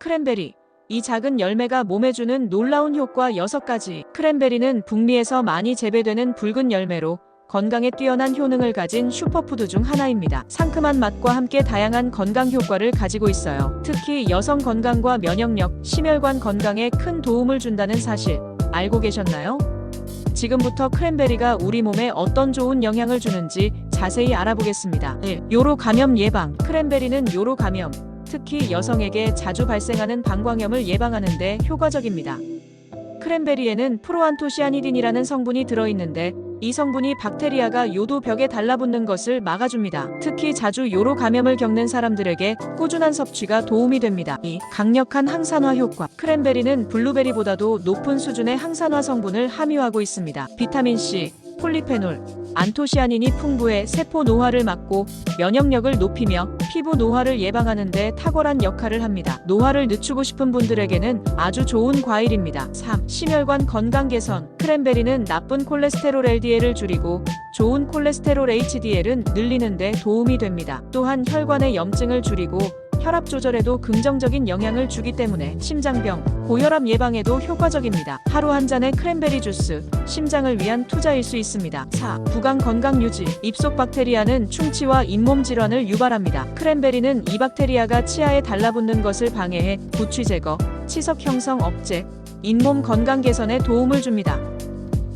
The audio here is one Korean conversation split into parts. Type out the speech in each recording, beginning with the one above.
크랜베리. 이 작은 열매가 몸에 주는 놀라운 효과 6가지. 크랜베리는 북미에서 많이 재배되는 붉은 열매로 건강에 뛰어난 효능을 가진 슈퍼푸드 중 하나입니다. 상큼한 맛과 함께 다양한 건강 효과를 가지고 있어요. 특히 여성 건강과 면역력, 심혈관 건강에 큰 도움을 준다는 사실 알고 계셨나요? 지금부터 크랜베리가 우리 몸에 어떤 좋은 영향을 주는지 자세히 알아보겠습니다. 1. 요로 감염 예방. 크랜베리는 요로 감염, 특히 여성에게 자주 발생하는 방광염을 예방하는 데 효과적입니다. 크랜베리에는 프로안토시아니딘이라는 성분이 들어있는데 이 성분이 박테리아가 요도 벽에 달라붙는 것을 막아줍니다. 특히 자주 요로 감염을 겪는 사람들에게 꾸준한 섭취가 도움이 됩니다. 2. 강력한 항산화 효과. 크랜베리는 블루베리보다도 높은 수준의 항산화 성분을 함유하고 있습니다. 비타민 C, 폴리페놀, 안토시아닌이 풍부해 세포 노화를 막고 면역력을 높이며 피부 노화를 예방하는 데 탁월한 역할을 합니다. 노화를 늦추고 싶은 분들에게는 아주 좋은 과일입니다. 3. 심혈관 건강 개선. 크랜베리는 나쁜 콜레스테롤 LDL을 줄이고 좋은 콜레스테롤 HDL은 늘리는 데 도움이 됩니다. 또한 혈관의 염증을 줄이고 혈압 조절에도 긍정적인 영향을 주기 때문에 심장병, 고혈압 예방에도 효과적입니다. 하루 한 잔의 크랜베리 주스, 심장을 위한 투자일 수 있습니다. 4. 부강 건강 유지. 입속 박테리아는 충치와 잇몸 질환을 유발합니다. 크랜베리는 이 박테리아가 치아에 달라붙는 것을 방해해 구취 제거, 치석 형성 억제, 잇몸 건강 개선에 도움을 줍니다.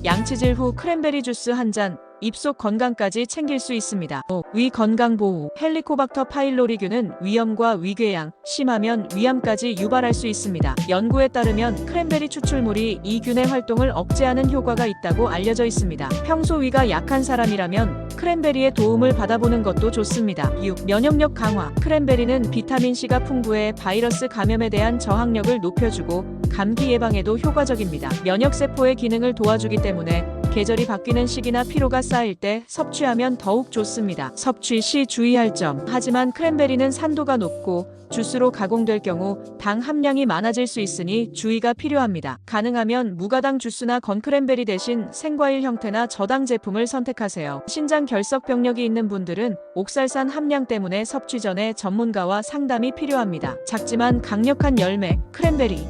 양치질 후 크랜베리 주스 한 잔, 입속 건강까지 챙길 수 있습니다. 5. 위 건강 보호. 헬리코박터 파일로리균은 위염과 위궤양, 심하면 위암까지 유발할 수 있습니다. 연구에 따르면 크랜베리 추출물이 이 균의 활동을 억제하는 효과가 있다고 알려져 있습니다. 평소 위가 약한 사람이라면 크랜베리의 도움을 받아보는 것도 좋습니다. 6. 면역력 강화. 크랜베리는 비타민C가 풍부해 바이러스 감염에 대한 저항력을 높여주고 감기 예방에도 효과적입니다. 면역세포의 기능을 도와주기 때문에 계절이 바뀌는 시기나 피로가 쌓일 때 섭취하면 더욱 좋습니다. 섭취 시 주의할 점. 하지만 크랜베리는 산도가 높고 주스로 가공될 경우 당 함량이 많아질 수 있으니 주의가 필요합니다. 가능하면 무가당 주스나 건크랜베리 대신 생과일 형태나 저당 제품을 선택하세요. 신장 결석 병력이 있는 분들은 옥살산 함량 때문에 섭취 전에 전문가와 상담이 필요합니다. 작지만 강력한 열매, 크랜베리.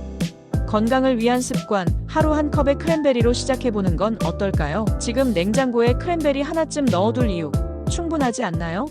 건강을 위한 습관, 하루 한 컵의 크랜베리로 시작해보는 건 어떨까요? 지금 냉장고에 크랜베리 하나쯤 넣어둘 이유, 충분하지 않나요?